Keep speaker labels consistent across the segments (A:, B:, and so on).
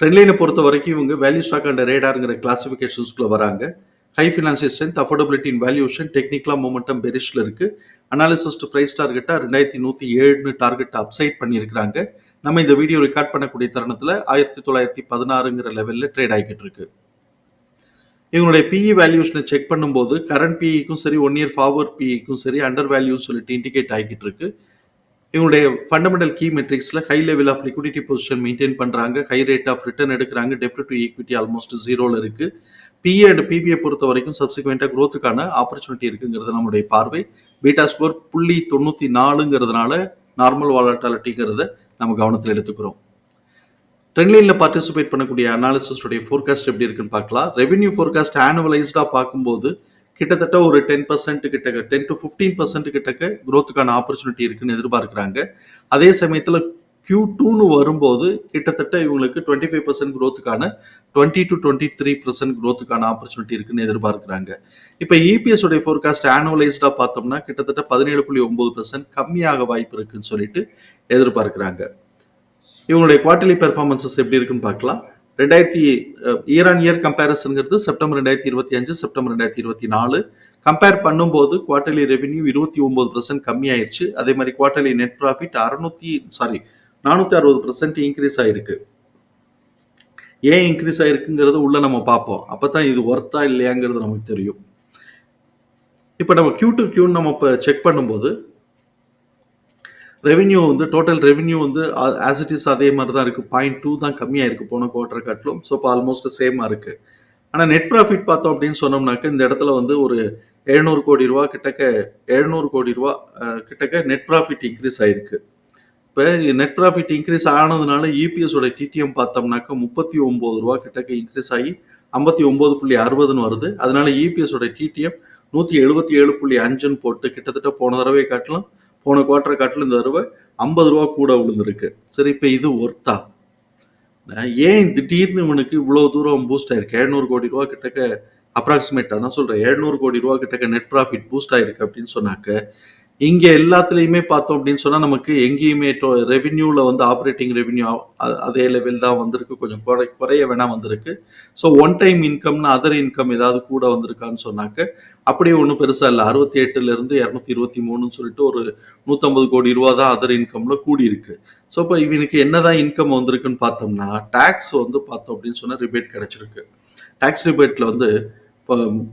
A: ட்ரெண்ட்லைனை பொறுத்த வரைக்கும் இவங்க வேல்யூ ஸ்டாக் அண்ட் ரேடாருங்கிற கிளாசிஃபிகேஷன்ஸ்குள்ளே வராங்க. High financial strength affordability in valuation டெக்னிக்கலாக மொமெண்டம் பெரிஷில் இருக்கு. அனாலிசிஸ் ப்ரைஸ் டார்கெட்டாக ரெண்டாயிரத்தி நூற்றி ஏழுன்னு டார்கெட் அப்சைட் பண்ணியிருக்கிறாங்க. நம்ம இந்த வீடியோ ரெக்கார்ட் பண்ணக்கூடிய தருணத்தில் ஆயிரத்தி தொள்ளாயிரத்தி பதினாறுங்கிற லெவலில் ட்ரேட் ஆகிக்கிட்டு இருக்கு. இவங்களுடைய பிஇ வேல்யூஷனை செக் பண்ணும்போது கரண்ட் பிஇக்கும் சரி ஒன் இயர் ஃபார்வர்ட் பிஇக்கும் சரி அண்டர் வேல்யூன்னு சொல்லிட்டு இண்டிகேட் ஆகிக்கிட்டு இருக்கு. இவங்களுடைய fundamental key மெட்ரிக்ஸில் high level of liquidity position maintain பண்ணுறாங்க ஹை ரேட் ஆஃப் ரிட்டர்ன் எடுக்கிறாங்க. டெப்ட் டு ஈக்விட்டி ஆல்மோஸ்ட் ஜீரோவில் இருக்குது பிஏ அண்ட் பிபிஐ பொறுத்த வரைக்கும் சப்சிக்வெண்ட்டாக க்ரோத்துக்கான ஆப்பர்ச்சுனிட்டி இருக்குங்கிறது நம்மளுடைய பார்வை. பீட்டா ஸ்கோர் புள்ளி தொண்ணூற்றி நாலுங்கிறதுனால நார்மல் வாலட்டாலிட்டிங்கிறத நம்ம கவனத்தில் எடுத்துக்கிறோம். ட்ரெண்ட்லைனில் பார்ட்டிசிபேட் பண்ணக்கூடிய அனாலிசிஸ்டுடைய ஃபோர்காஸ்ட் எப்படி இருக்குன்னு பார்க்கலாம். ரெவென்யூ ஃபோர்காஸ்ட் ஆனுவலைஸ்டாக பார்க்கும்போது கிட்டத்தட்ட ஒரு டென் பர்சன்ட் கிட்டக்க டென் டு ஃபிஃப்டீன் பர்சன்ட் கிட்டக்க குரோத்துக்கான ஆப்பர்ச்சுனிட்டி இருக்குன்னு எதிர்பார்க்குறாங்க. அதே சமயத்தில் கியூ டூன்னு வரும்போது கிட்டத்தட்ட இவங்களுக்கு twenty five percent க்ரோத்துக்கான twenty two twenty three percent க்ரோத்துக்கான opportunity இருக்குன்னு எதிர்பார்க்குறாங்க. இப்போ இபிஎஸ் உடைய ஃபோர்காஸ்ட் ஆனுவலைஸ்டாக பார்த்தோம்னா கிட்டத்தட்ட பதினேழு புள்ளி ஒம்பது பர்சன்ட் கம்மியாக வாய்ப்பு இருக்குன்னு சொல்லிட்டு எதிர்பார்க்குறாங்க. இவங்களுடைய குவார்டர்லி பெர்ஃபார்மன்சஸ் எப்படி இருக்குன்னு பார்க்கலாம். ரெண்டாயிரத்தி இயர் ஆன் இயர் கம்பேரிசன்ங்கிறது செப்டம்பர் ரெண்டாயிரத்தி இருபத்தி அஞ்சு செப்டம்பர் ரெண்டாயிரத்தி இருபத்தி நாலு. கம்பேர் பண்ணும்போது குவார்டர்லி ரெவென்யூ இருபத்தி ஒன்பது பர்சன்ட் கம்மியாயிருச்சு. அதே மாதிரி குவார்டர்லி நெட் ப்ராஃபிட் அறுநூத்தி சாரி நானூத்தி அறுபது பர்சன்ட் இன்க்ரீஸ் ஆயிருக்கு. ஏன் இன்க்ரீஸ் ஆயிருக்குங்கிறது உள்ள நம்ம பார்ப்போம். அப்பதான் இது ஒர்த்தா இல்லையாங்கிறது நமக்கு தெரியும். இப்போ நம்ம கியூ டு கியூன்னு நம்ம இப்போ செக் பண்ணும்போது ரெவென்யூ வந்து டோட்டல் ரெவென்யூ வந்து ஆஸ் இட் இஸ் அதே மாதிரி தான் இருக்குது பாயிண்ட் டூ தான் கம்மியாக இருக்குது போன குவார்டர் காட்டிலும். ஸோ இப்போ ஆல்மோஸ்ட் சேமாக இருக்குது ஆனால் நெட் ப்ராஃபிட் பார்த்தோம் அப்படின்னு சொன்னோம்னாக்க இந்த இடத்துல வந்து ஒரு எழுநூறு கோடி ரூபா கிட்டக்க எழுநூறு கோடி ரூபா கிட்டக்க நெட் ப்ராஃபிட் இன்க்ரீஸ் ஆயிருக்கு. இப்போ நெட் ப்ராஃபிட் இன்க்ரீஸ் ஆனதுனால இபிஎஸோட டிடிஎம் பார்த்தோம்னாக்க முப்பத்தி ஒம்பது ரூபா கிட்டக்க இன்க்ரீஸ் ஆகி ஐம்பத்தி ஒம்பது புள்ளி அறுபதுன்னு வருது. அதனால இபிஎஸோட டிடிஎம் நூற்றி எழுபத்தி ஏழு புள்ளி அஞ்சுன்னு போட்டு கிட்டத்தட்ட போன தடவை காட்டிலும் போன குவார்டர் காட்டிலும் இந்த தடவை ஐம்பது ரூபா கூட விழுந்திருக்கு. சரி இப்போ இது ஒர்த்தா ஏன் திடீர்னு இவனுக்கு இவ்வளோ தூரம் பூஸ்ட் ஆயிருக்கு? எழுநூறு கோடி ரூபா கிட்டக்க அப்ராக்சிமேட்டாக நான் சொல்கிறேன் எழுநூறு கோடி ரூபா கிட்டக்க நெட் ப்ராஃபிட் பூஸ்ட் ஆயிருக்கு அப்படின்னு சொன்னாக்க இங்கே எல்லாத்துலேயுமே பார்த்தோம் அப்படின்னு சொன்னால் நமக்கு எங்கேயுமே ரெவின்யூவில் வந்து ஆப்ரேட்டிங் ரெவின்யூ அதே லெவல் தான் வந்திருக்கு. கொஞ்சம் குறை குறைய வேணா வந்திருக்கு. ஸோ ஒன் டைம் இன்கம்னு அதர் இன்கம் ஏதாவது கூட வந்திருக்கான்னு சொன்னாக்க அப்படியே ஒன்றும் பெருசாக இல்லை. அறுபத்தி எட்டுலேருந்து இரநூத்தி இருபத்தி மூணுன்னு சொல்லிட்டு ஒரு நூற்றம்பது கோடி ரூபா தான் அதர் இன்கம்ல கூடி இருக்கு ஸோ இப்போ இவனுக்கு என்னதான் இன்கம் வந்திருக்குன்னு பார்த்தோம்னா டேக்ஸ் வந்து பார்த்தோம் அப்படின்னு சொன்னால் ரிபேட் கிடைச்சிருக்கு. டேக்ஸ் ரிபேட்டில் வந்து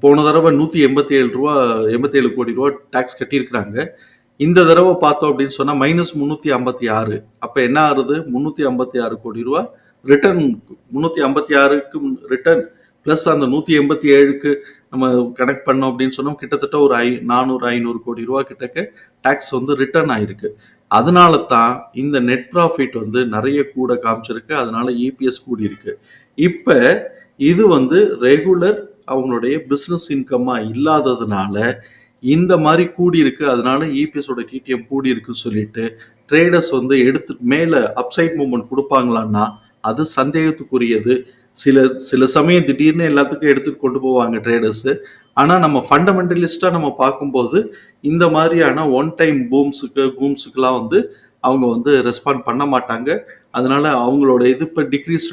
A: போன தடவை நூற்றி எண்பத்தி ஏழு ரூபா எண்பத்தி ஏழு கோடி ரூபா டேக்ஸ் கட்டியிருக்கிறாங்க. இந்த தடவை பார்த்தோம் அப்படின்னு சொன்னால் மைனஸ் முந்நூற்றி ஐம்பத்தி ஆறு அப்போ என்ன ஆகுது முந்நூற்றி ஐம்பத்தி ஆறு கோடி ரூபா ரிட்டர்ன் முந்நூற்றி ஐம்பத்தி ஆறுக்கு ரிட்டர்ன் ப்ளஸ் அந்த நூற்றி எண்பத்தி ஏழுக்கு நம்ம கனெக்ட் பண்ணோம் அப்படின்னு சொன்னோம். கிட்டத்தட்ட ஒரு ஐ நானூறு ஐநூறு கோடி ரூபா கிட்டக்க டேக்ஸ் வந்து ரிட்டர்ன் ஆயிருக்கு. அதனால தான் இந்த நெட் ப்ராஃபிட் வந்து நிறைய கூட காமிச்சிருக்கு. அதனால இபிஎஸ் கூடி இருக்கு இப்போ இது வந்து ரெகுலர் அவங்களுடைய பிஸ்னஸ் இன்கம்மா இல்லாததுனால இந்த மாதிரி கூடியிருக்கு. அதனால இபிஎஸோட டிடிஎம் கூடி இருக்குன்னு சொல்லிட்டு ட்ரேடர்ஸ் வந்து எடுத்து மேலே அப்சைட் மூமெண்ட் கொடுப்பாங்களான்னா அது சந்தேகத்துக்குரியது. சில சில சமயம் திடீர்னு எல்லாத்துக்கும் எடுத்துட்டு கொண்டு போவாங்க ட்ரேடர்ஸ் ஆனால் நம்ம ஃபண்டமெண்டலிஸ்டாக நம்ம பார்க்கும்போது இந்த மாதிரியான ஒன் டைம் பூம்ஸுக்கு பூம்ஸுக்குலாம் வந்து அவங்க வந்து ரெஸ்பாண்ட் பண்ண மாட்டாங்க. அதனால அவங்களோட இது இப்போ டிக்ரீஸ்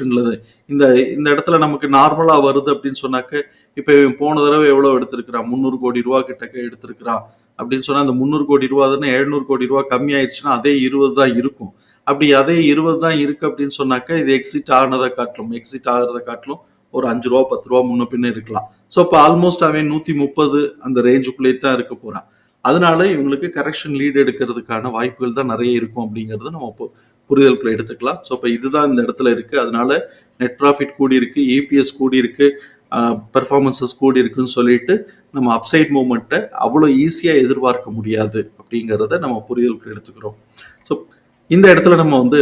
A: இந்த இந்த இடத்துல நமக்கு நார்மலாக வருது அப்படின்னு சொன்னாக்க இப்போ இவன் போன தடவை எவ்வளோ எடுத்திருக்கிறான்? முந்நூறு கோடி ரூபா கிட்டக்க எடுத்திருக்கிறான். அப்படின்னு சொன்னால் அந்த முந்நூறு கோடி ரூபா தானே எழுநூறு கோடி ரூபா கம்மி ஆயிடுச்சுன்னா அதே இருபது தான் இருக்கும். அப்படி அதே இருபது தான் இருக்கு அப்படின்னு சொன்னாக்க இது எக்ஸிட் ஆனதை காட்டிலும் எக்ஸிட் ஆகிறத காட்டிலும் ஒரு அஞ்சு ரூபா பத்து ரூபா முன்ன பின்ன இருக்கலாம். ஸோ இப்போ ஆல்மோஸ்ட் அவன் நூற்றி முப்பது அந்த ரேஞ்சுக்குள்ளேயே தான் இருக்க போகிறான் அதனால இவங்களுக்கு கரெக்ஷன் லீடு எடுக்கிறதுக்கான வாய்ப்புகள் தான் நிறைய இருக்கும் அப்படிங்கிறத நம்ம இப்போ புரிதலுக்குள்ள எடுத்துக்கலாம். ஸோ இப்போ இதுதான் இந்த இடத்துல இருக்கு. அதனால நெட் ப்ராஃபிட் கூடி இருக்கு ஏபிஎஸ் கூடி இருக்கு பெர்ஃபார்மன்சஸ் கூடி இருக்குன்னு சொல்லிட்டு நம்ம அப்சைட் மூமெண்ட்டை அவ்வளோ ஈஸியாக எதிர்பார்க்க முடியாது அப்படிங்கிறத நம்ம புரிதலுக்குள்ள எடுத்துக்கிறோம். ஸோ இந்த இடத்துல நம்ம வந்து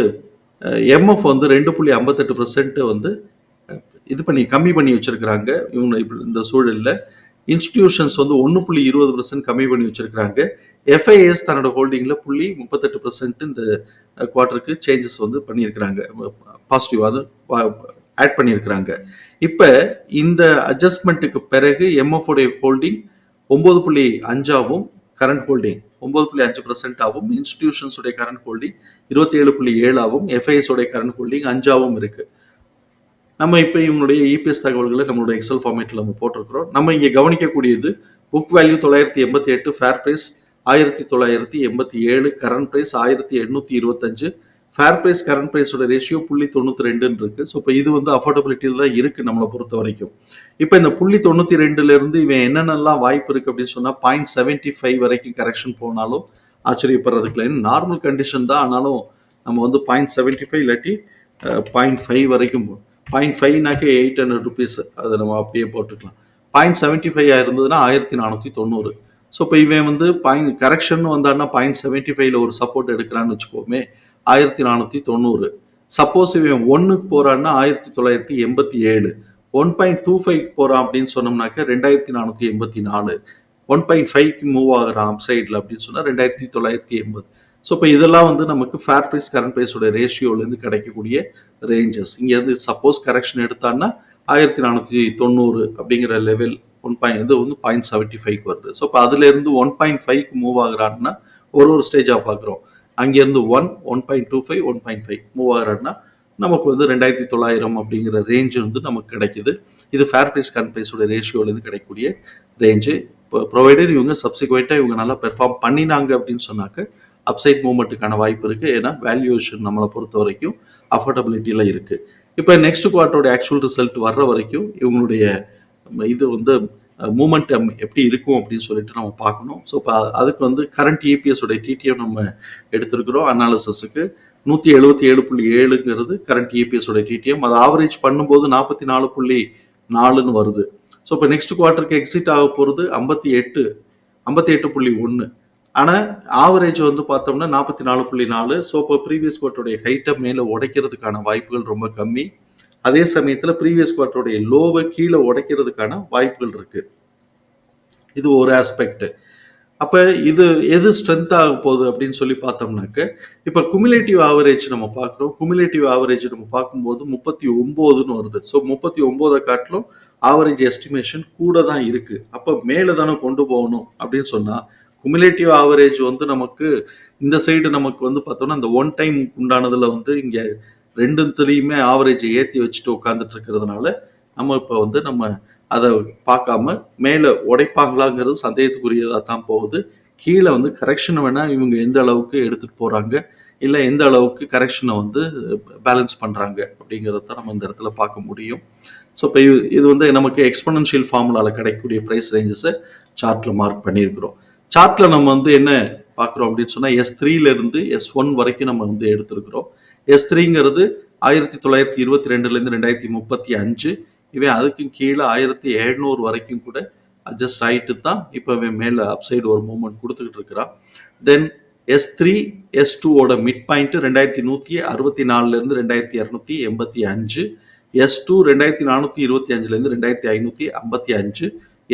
A: எம்எஃப் வந்து ரெண்டு புள்ளி ஐம்பத்தெட்டு வந்து இது பண்ணி கம்மி பண்ணி வச்சிருக்கிறாங்க. இவங்க இந்த சூழலில் இன்ஸ்டிடியூஷன்ஸ் வந்து ஒன்று புள்ளி இருபது பர்சன்ட் கம்மி பண்ணி வச்சிருக்கிறாங்க. எஃப்ஐஎஸ் தன்னோட ஹோல்டிங்கில் புள்ளி முப்பத்தெட்டு பர்சன்ட் இந்த குவார்ட்டருக்கு சேஞ்சஸ் வந்து பண்ணியிருக்கிறாங்க. பாசிட்டிவாக ஆட் பண்ணியிருக்கிறாங்க. இப்போ இந்த அட்ஜஸ்ட்மெண்ட்டுக்கு பிறகு எம்எஃப்ஓடைய ஹோல்டிங் ஒம்பது புள்ளி அஞ்சாவும் கரண்ட் ஹோல்டிங் ஒம்பது புள்ளி அஞ்சு பர்சன்ட் ஆகும் இன்ஸ்டிடியூஷன்ஸுடைய கரண்ட் ஹோல்டிங் இருபத்தி ஏழு புள்ளி ஏழாவும் எஃப்ஐஎஸ் உடைய கரண்ட் ஹோல்டிங் அஞ்சாவும் இருக்குது நம்ம இப்போ இவனுடைய இபிஎஸ் தகவல்களை நம்மளுடைய எக்ஸல் ஃபார்மேட்டில் நம்ம போட்டிருக்கிறோம். நம்ம இங்கே கவனிக்கக்கூடியது புக் வேல்யூ தொள்ளாயிரத்தி எண்பத்தி எட்டு ஃபேர் ப்ரைஸ் ஆயிரத்தி தொள்ளாயிரத்தி எண்பத்தி ஏழு கரண்ட் ப்ரைஸ் ஆயிரத்தி எண்ணூற்றி இருபத்தஞ்சு. ஃபேர் ப்ரைஸ் கரண்ட் ப்ரைஸோட ரேஷியோ புள்ளி தொண்ணூற்றி ரெண்டுன்னு இருக்குது ஸோ இப்போ இது வந்து அஃபோர்டபிலிட்டியில் தான் இருக்குது நம்மளை பொறுத்த வரைக்கும். இப்போ இந்த புள்ளி தொண்ணூற்றி ரெண்டுலேருந்து இவன் என்னென்னலாம் வாய்ப்பு இருக்குது அப்படின்னு சொன்னால் பாயிண்ட் செவன்ட்டி ஃபைவ் வரைக்கும் கரெக்ஷன் போனாலும் ஆச்சரியப்படுறதுக்கு இல்லை. நார்மல் கண்டிஷன் தான். ஆனாலும் நம்ம வந்து பாயிண்ட் செவன்ட்டி ஃபைவ் இல்லாட்டி பாயிண்ட் ஃபைவ் வரைக்கும் பாயிண்ட் ஃபைவ்னாக்கே எயிட் ஹண்ட்ரட் ருபீஸ் அதை நம்ம அப்படியே போட்டுக்கலாம். பாயிண்ட் செவன்ட்டி ஃபைவ் இருந்ததுன்னா ஆயிரத்தி நானூற்றி தொண்ணூறு. ஸோ இப்போ இவன் வந்து பாயிண்ட் கரெக்ஷன் வந்தான்னா பாயிண்ட் செவன்ட்டி ஃபைவ்ல ஒரு சப்போர்ட் எடுக்கிறான்னு வச்சுக்கோமே ஆயிரத்தி நானூற்றி தொண்ணூறு. சப்போஸ் இவன் ஒன்றுக்கு போகிறான்னா ஆயிரத்தி தொள்ளாயிரத்தி எண்பத்தி ஏழு. ஒன் பாயிண்ட் டூ ஃபைவ் போகிறான் அப்படின்னு சொன்னோம்னாக்க ரெண்டாயிரத்தி நானூற்றி எண்பத்தி நாலு. ஒன் பாயிண்ட் ஃபைவ்க்கு மூவ் ஆகிறான் அப்சைடில் அப்படின்னு சொன்னால் ரெண்டாயிரத்தி தொள்ளாயிரத்தி எண்பது. ஸோ இப்போ இதெல்லாம் வந்து நமக்கு ஃபேர் ப்ரைஸ் கரண்ட் ப்ரைஸோட ரேஷியோலேருந்து கிடைக்கக்கூடிய ரேஞ்சஸ் இங்கேருந்து சப்போஸ் கரெக்ஷன் எடுத்தான்னா ஆயிரத்தி நானூற்றி தொண்ணூறு அப்படிங்கிற லெவல் ஒன் பாயிண்ட் இது வந்து பாயிண்ட் செவன்ட்டி ஃபைவ்க்கு வருது. ஸோ இப்போ அதுலேருந்து ஒன் பாயிண்ட் ஃபைவ்க்கு மூவ் ஆகுறான்னா ஒரு ஒரு ஸ்டேஜாக பார்க்குறோம் அங்கேருந்து one one point two five one point five move ஆகுறான்னா நமக்கு வந்து ரெண்டாயிரத்தி தொள்ளாயிரம் அப்படிங்கிற ரேஞ்சு வந்து நமக்கு கிடைக்குது. இது ஃபேர் ப்ரைஸ் கரண்ட் ப்ரைஸோட ரேஷியோலேருந்து கிடைக்கக்கூடிய ரேஞ்சு இப்போ ப்ரொவைடர் இவங்க சப்சிக்வெண்ட்டாக இவங்க நல்லா பெர்ஃபார்ம் பண்ணினாங்க அப்படின்னு சொன்னாக்க அப்சைட் மூமெண்ட்டுக்கான வாய்ப்பு இருக்குது ஏன்னா வேல்யூவேஷன் நம்மளை பொறுத்த வரைக்கும் அஃபோர்டபிலிட்டியில் இருக்குது இப்போ நெக்ஸ்ட் குவார்ட்டருடைய ஆக்சுவல் ரிசல்ட் வர்ற வரைக்கும் இவங்களுடைய இது வந்து மூமெண்டம் எப்படி இருக்கும் அப்படின்னு சொல்லிட்டு நம்ம பார்க்கணும். ஸோ இப்போ அதுக்கு வந்து கரண்ட் இபிஎஸோடைய டிடிஎம் நம்ம எடுத்திருக்கிறோம். அனாலிசிஸுக்கு நூற்றி எழுபத்தி ஏழு புள்ளி ஏழுங்கிறது கரண்ட் இபிஎஸோடைய டிடிஎம் அதை ஆவரேஜ் பண்ணும்போது நாற்பத்தி நாலு புள்ளி நாலுன்னு வருது. ஸோ இப்போ நெக்ஸ்ட் குவார்ட்டருக்கு எக்ஸிட் ஆக போகிறது ஐம்பத்தி எட்டு ஐம்பத்தி எட்டு புள்ளி ஒன்று ஆனால் ஆவரேஜ் வந்து பார்த்தோம்னா நாற்பத்தி நாலு புள்ளி நாலு. ஸோ இப்போ ப்ரீவியஸ் குவார்ட்டருடைய ஹைட்டை மேலே உடைக்கிறதுக்கான வாய்ப்புகள் ரொம்ப கம்மி. அதே சமயத்தில் ப்ரீவியஸ் குவார்ட்டருடைய லோவை கீழே உடைக்கிறதுக்கான வாய்ப்புகள் இருக்குது இது ஒரு ஆஸ்பெக்ட் அப்போ இது எது ஸ்ட்ரென்த் ஆக போகுது அப்படின்னு சொல்லி பார்த்தோம்னாக்க இப்போ குமுலேட்டிவ் ஆவரேஜ் நம்ம பார்க்குறோம். குமுலேட்டிவ் ஆவரேஜ் நம்ம பார்க்கும்போது முப்பத்தி ஒம்போதுன்னு வருது. ஸோ முப்பத்தி ஒம்போதை காட்டிலும் ஆவரேஜ் எஸ்டிமேஷன் கூட தான் இருக்குது அப்போ மேலே தானே கொண்டு போகணும் அப்படின்னு சொன்னால் குமுலேட்டிவ் ஆவரேஜ் வந்து நமக்கு இந்த சைடு நமக்கு வந்து பார்த்தோம்னா இந்த ஒன் டைம் உண்டானதுல வந்து இங்கே ரெண்டுத்துலேயுமே ஆவரேஜை ஏற்றி வச்சுட்டு உட்காந்துட்டு இருக்கிறதுனால நம்ம இப்போ வந்து நம்ம அதை பார்க்காம மேலே உடைப்பாங்களாங்கிறது சந்தேகத்துக்குரியதாக தான் போகுது. கீழே வந்து கரெக்ஷனை வேணால் இவங்க எந்த அளவுக்கு எடுத்துகிட்டு போகிறாங்க இல்லை எந்த அளவுக்கு கரெக்ஷனை வந்து பேலன்ஸ் பண்ணுறாங்க அப்படிங்கிறத தான் நம்ம இந்த இடத்துல பார்க்க முடியும். ஸோ இப்போ இது இது வந்து நமக்கு எக்ஸ்பனன்ஷியல் ஃபார்முலாவில் கிடைக்கக்கூடிய ப்ரைஸ் ரேஞ்சஸை சார்ட்டில் மார்க் பண்ணியிருக்கிறோம். சார்ட்டில் நம்ம வந்து என்ன பார்க்குறோம் அப்படின்னு சொன்னால் எஸ் த்ரீலேருந்து எஸ் ஒன் வரைக்கும் நம்ம வந்து எடுத்திருக்கிறோம். எஸ் த்ரீங்கிறது ஆயிரத்தி தொள்ளாயிரத்தி இருபத்தி ரெண்டுலேருந்து ரெண்டாயிரத்தி முப்பத்தி அஞ்சு. இவன் அதுக்கும் கீழே ஆயிரத்தி எழுநூறு வரைக்கும் கூட அட்ஜஸ்ட் ஆகிட்டு தான் இப்போ இவன் மேலே அப்சைடு ஒரு மூமெண்ட் கொடுத்துக்கிட்டு இருக்கிறான். தென் எஸ் த்ரீ எஸ் டூவோட மிட் பாயிண்ட்டு ரெண்டாயிரத்தி நூற்றி அறுபத்தி நாலுலேருந்து ரெண்டாயிரத்தி இரநூத்தி எண்பத்தி அஞ்சு. எஸ் டூ ரெண்டாயிரத்தி நானூற்றி இருபத்தி அஞ்சுலேருந்து ரெண்டாயிரத்தி ஐநூற்றி ஐம்பத்தி அஞ்சு.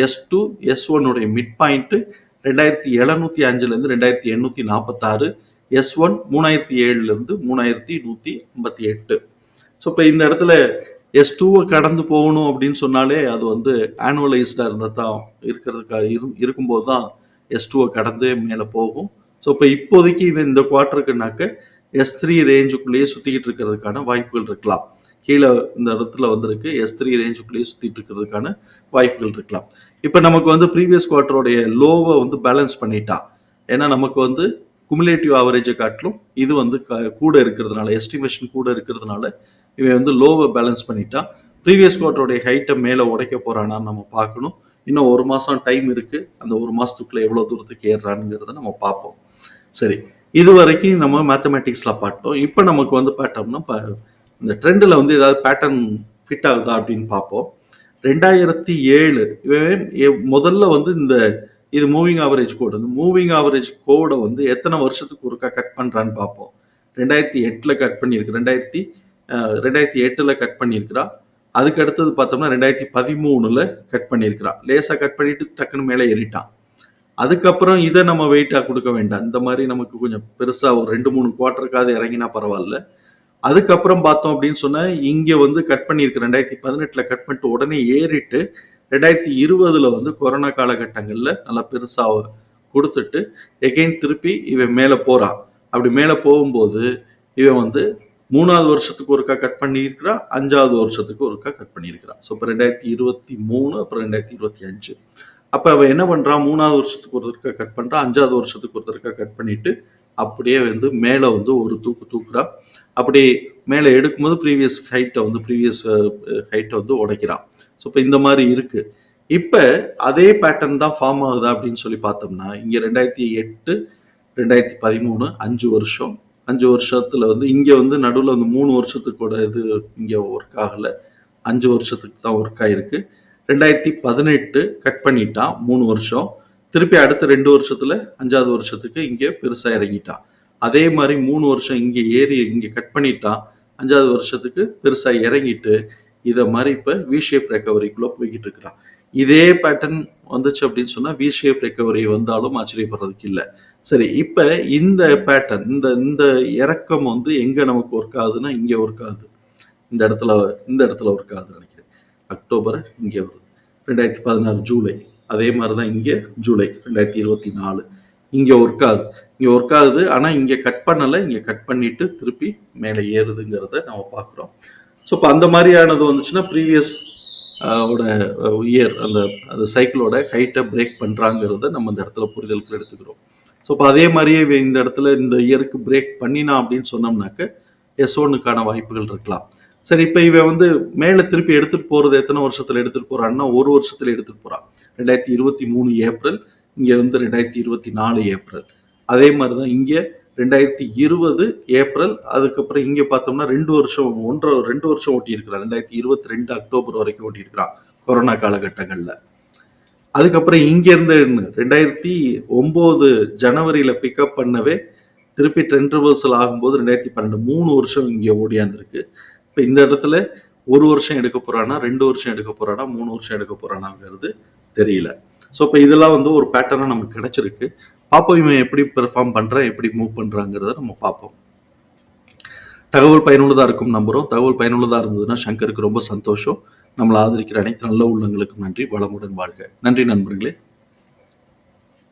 A: எஸ் டூ எஸ் ஒன்னுடைய மிட் பாயிண்ட்டு ரெண்டாயிரத்தி எழுநூத்தி அஞ்சுலேருந்து ரெண்டாயிரத்தி எண்ணூற்றி நாற்பத்தாறு எஸ் ஒன் மூணாயிரத்தி ஏழுலேருந்து மூணாயிரத்தி நூற்றி ஐம்பத்தி எட்டு. ஸோ இப்போ இந்த இடத்துல எஸ் டூவை கடந்து போகணும் அப்படின்னு சொன்னாலே அது வந்து ஆனுவலைஸ்டாக இருந்தால் தான் இருக்கிறதுக்காக இரு இருக்கும்போது தான் எஸ் டூவை கடந்து மேலே போகும். ஸோ இப்போ இப்போதைக்கு இது இந்த குவார்ட்டருக்குனாக்க எஸ் த்ரீ ரேஞ்சுக்குள்ளேயே சுற்றிக்கிட்டு இருக்கிறதுக்கான வாய்ப்புகள் இருக்கலாம். கீழே இந்த இடத்துல வந்திருக்கு. எஸ் த்ரீ ரேஞ்சுக்குள்ளேயே சுற்றிட்டு இருக்கிறதுக்கான வாய்ப்புகள் இருக்கலாம். இப்போ நமக்கு வந்து ப்ரீவியஸ் குவார்ட்டருடைய லோவை வந்து பேலன்ஸ் பண்ணிட்டா ஏன்னா நமக்கு வந்து குமுலேட்டிவ் ஆவரேஜை காட்டிலும் இது வந்து க- கூட இருக்கிறதுனால எஸ்டிமேஷன் கூட இருக்கிறதுனால இவன் வந்து லோவை பேலன்ஸ் பண்ணிட்டா ப்ரீவியஸ் குவார்ட்டருடைய ஹைட்டை மேலே உடைக்க போகிறானான்னு நம்ம பார்க்கணும். இன்னும் ஒரு மாதம் டைம் இருக்கு. அந்த ஒரு மாதத்துக்குள்ளே எவ்வளோ தூரத்துக்கு ஏறுறானுங்கிறத நம்ம பார்ப்போம். சரி இது வரைக்கும் நம்ம மேத்தமெட்டிக்ஸில் பார்த்தோம். இப்போ நமக்கு வந்து பார்த்தோம்னா இப்போ இந்த ட்ரெண்டில் வந்து ஏதாவது பேட்டர்ன் ஃபிட் ஆகுதா அப்படின்னு பார்ப்போம். ரெண்டாயிரத்தி ஏழு இவன் முதல்ல வந்து இந்த இது மூவிங் ஆவரேஜ் கோடு இந்த மூவிங் ஆவரேஜ் கோடை வந்து எத்தனை வருஷத்துக்கு ஒருக்கா கட் பண்ணுறான்னு பார்ப்போம். ரெண்டாயிரத்தி எட்டில் கட் பண்ணியிருக்கு. ரெண்டாயிரத்தி ரெண்டாயிரத்தி எட்டில் கட் பண்ணியிருக்கிறா. அதுக்கு அடுத்தது பார்த்தோம்னா ரெண்டாயிரத்தி பதிமூணில் கட் பண்ணியிருக்கிறான் லேசாக கட் பண்ணிட்டு டக்குன்னு மேலே ஏறிட்டான். அதுக்கப்புறம் இதை நம்ம வெயிட்டாக கொடுக்க வேண்டாம். இந்த மாதிரி நமக்கு கொஞ்சம் பெருசாக ஒரு ரெண்டு மூணு குவார்ட்டருக்காவது இறங்கினா பரவாயில்ல. அதுக்கப்புறம் பார்த்தோம் அப்படின்னு சொன்னா இங்க வந்து கட் பண்ணியிருக்கு. ரெண்டாயிரத்தி பதினெட்டுல கட் பண்ணிட்டு உடனே ஏறிட்டு ரெண்டாயிரத்தி இருபதுல வந்து கொரோனா காலகட்டங்கள்ல நல்லா பெருசா கொடுத்துட்டு எகைன் திருப்பி இவன் மேல போறான் அப்படி மேல போகும்போது இவன் வந்து மூணாவது வருஷத்துக்கு ஒருக்கா கட் பண்ணியிருக்கிறான் அஞ்சாவது வருஷத்துக்கு ஒருக்கா கட் பண்ணியிருக்கிறான் ஸோ இப்போ ரெண்டாயிரத்தி இருபத்தி மூணு அப்புறம் ரெண்டாயிரத்தி இருபத்தி அஞ்சு. அப்போ அவன் என்ன பண்ணுறான் மூணாவது வருஷத்துக்கு ஒருத்தருக்கா கட் பண்ணுறான் அஞ்சாவது வருஷத்துக்கு ஒருத்தருக்கா கட் பண்ணிட்டு அப்படியே வந்து மேலே வந்து ஒரு தூக்கு தூக்குறான் அப்படி மேலே எடுக்கும்போது ப்ரீவியஸ் ஹைட்டை வந்து ப்ரீவியஸ் ஹைட்டை வந்து உடைக்கிறான். ஸோ இப்போ இந்த மாதிரி இருக்குது இப்போ அதே பேட்டர்ன் தான் ஃபார்ம் ஆகுதா அப்படின்னு சொல்லி பார்த்தோம்னா இங்கே ரெண்டாயிரத்தி எட்டு ரெண்டாயிரத்தி பதிமூணு அஞ்சு வருஷம். அஞ்சு வருஷத்தில் வந்து இங்கே வந்து நடுவில் வந்து மூணு வருஷத்துக்கூட இது இங்கே ஒர்க் ஆகலை. அஞ்சு வருஷத்துக்கு தான் ஒர்க் ஆகிருக்கு ரெண்டாயிரத்தி பதினெட்டு கட் பண்ணிட்டான் மூணு வருஷம். திருப்பி அடுத்த ரெண்டு வருஷத்தில் அஞ்சாவது வருஷத்துக்கு இங்கே பெருசாக இறங்கிட்டான். அதே மாதிரி மூணு வருஷம் இங்கே ஏறி இங்கே கட் பண்ணிட்டான் அஞ்சாவது வருஷத்துக்கு பெருசாக இறங்கிட்டு இதை மாதிரி இப்போ வி ஷேப் போய்கிட்டு இருக்கிறான். இதே பேட்டர்ன் வந்துச்சு அப்படின்னு சொன்னால் வி ஷேப் ரெக்கவரி வந்தாலும் ஆச்சரியப்படுறதுக்கு இல்லை. சரி இப்போ இந்த பேட்டர்ன் இந்த இந்த இறக்கம் வந்து எங்கே நமக்கு ஒர்க் ஆகுதுன்னா இங்கே ஒர்க் ஆகுது. இந்த இடத்துல இந்த இடத்துல ஒர்க் ஆகுதுன்னு நினைக்கிறேன். அக்டோபர் இங்கே வருது. ரெண்டாயிரத்தி பதினாறு ஜூலை. அதே மாதிரி தான் இங்கே ஜூலை ரெண்டாயிரத்தி இருபத்தி நாலு. இங்கே ஒர்க் ஆகுது. இங்கே ஒர்க் ஆகுது. ஆனால் இங்கே கட் பண்ணலை. இங்கே கட் பண்ணிட்டு திருப்பி மேலே ஏறுதுங்கிறத நம்ம பார்க்குறோம். ஸோ இப்போ அந்த மாதிரியானது வந்துச்சுன்னா ப்ரீவியஸ் ஓட இயர் அந்த அந்த சைக்கிளோட ஹைட்டை பிரேக் பண்ணுறாங்கிறத நம்ம இந்த இடத்துல புரிதலுக்கு எடுத்துக்கிறோம். ஸோ இப்போ அதே மாதிரியே இவன் இந்த இடத்துல இந்த இயருக்கு பிரேக் பண்ணினா அப்படின்னு சொன்னோம்னாக்க எஸ் ஒன்னுக்கான வாய்ப்புகள் இருக்கலாம். சரி இப்போ இவன் வந்து மேலே திருப்பி எடுத்துகிட்டு போகிறது எத்தனை வருஷத்தில் எடுத்துகிட்டு போகிறான்னா ஒரு வருஷத்தில் எடுத்துகிட்டு போகிறான் ரெண்டாயிரத்தி இருபத்தி மூணு ஏப்ரல் இங்கே வந்து ரெண்டாயிரத்தி இருபத்தி நாலு ஏப்ரல். அதே மாதிரி தான் இங்கே ரெண்டாயிரத்தி இருபது ஏப்ரல் அதுக்கப்புறம் இங்கே பார்த்தோம்னா ரெண்டு வருஷம் ஒன்றரை ரெண்டு வருஷம் ஓட்டியிருக்கிறான் ரெண்டாயிரத்தி இருபத்தி ரெண்டு அக்டோபர் வரைக்கும் ஓட்டியிருக்கிறான் கொரோனா காலகட்டங்களில். அதுக்கப்புறம் இங்கேருந்து ரெண்டாயிரத்தி ஒம்பது ஜனவரியில் பிக்கப் பண்ணவே திருப்பி ட்ரெண்ட் ரிவர்சல் ஆகும்போது ரெண்டாயிரத்தி பன்னெண்டு மூணு வருஷம் இங்கே ஓடியாந்துருக்கு. இப்போ இந்த இடத்துல ஒரு வருஷம் எடுக்க போகிறானா ரெண்டு வருஷம் எடுக்க போகிறானா மூணு வருஷம் எடுக்க போகிறானாங்கிறது தெரியல. ஸோ இப்போ இதெல்லாம் வந்து ஒரு பேட்டர்னாக நமக்கு கிடைச்சிருக்கு. பார்ப்போம் இவன் எப்படி பெர்ஃபார்ம் பண்ணுறான் எப்படி மூவ் பண்ணுறாங்கிறத நம்ம பார்ப்போம் தகவல் பயனுள்ளதாக இருக்கும் நம்புகிறோம் தகவல் பயனுள்ளதாக இருந்ததுன்னா சங்கருக்கு ரொம்ப சந்தோஷம். நம்மளை ஆதரிக்கிற அனைத்து நல்ல உள்ளங்களுக்கும் நன்றி. வளமுடன் வாழ்க. நன்றி நண்பர்களே.